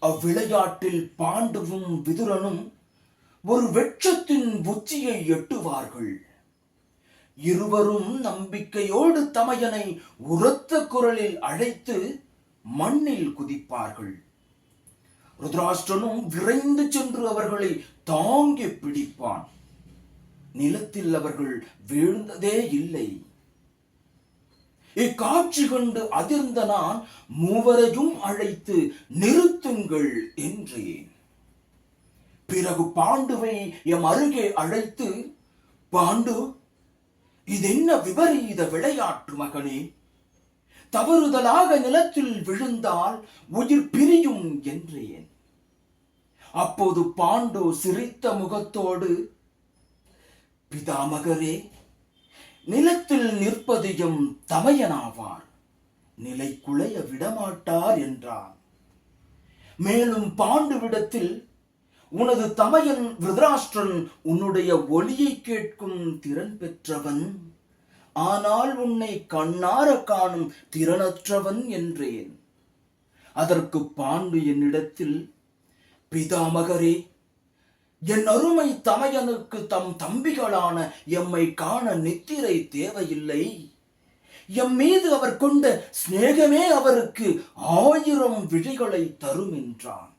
அவ்விளையாட்டில் பாண்டுவும் விதுரனும் ஒரு வெட்சத்தின் உச்சியை எட்டுவார்கள். இருவரும் நம்பிக்கையோடு தமையனை உரத்த குரலில் அழைத்து மண்ணில் குதிப்பார்கள். ருத்ராஷ்டனும் விரைந்து சென்று அவர்களை தாங்கி பிடிப்பான். நிலத்தில் அவர்கள் வீழ்ந்ததே இல்லை. இக்காட்சி கண்டு அதிர்ந்த நான் மூவரையும் அழைத்து நிறுத்துங்கள் என்றேன். பிறகு பாண்டுவை எம் அருகே அழைத்து பாண்டு இதென்ன விபரீத விளையாட்டு மகனே? தவறுதலாக நிலத்தில் விழுந்தால் உயிர் பிரியும் என்றேன். அப்போது பாண்டு சிரித்த முகத்தோடு பிதாமகரே நிலத்தில் நிற்பது எம் தமையனாவார் நிலை குலைய விடமாட்டார் என்றான். மேலும் பாண்டுவிடத்தில் உனது தமையன் விருதராஷ்டிரன் உன்னுடைய ஒளியை கேட்கும் திறன் பெற்றவன். ஆனால் உன்னை கண்ணார காணும் திறனற்றவன் என்றேன். அதற்கு பாண்டு என்னிடத்தில் பிதாமகரே என் அருமை தமையனுக்கு தம் தம்பிகளான எம்மை காண நித்திரை தேவையில்லை. எம் மீது அவர் கொண்ட சிநேகமே அவருக்கு ஆயிரம் விழிகளை தரும் என்றான்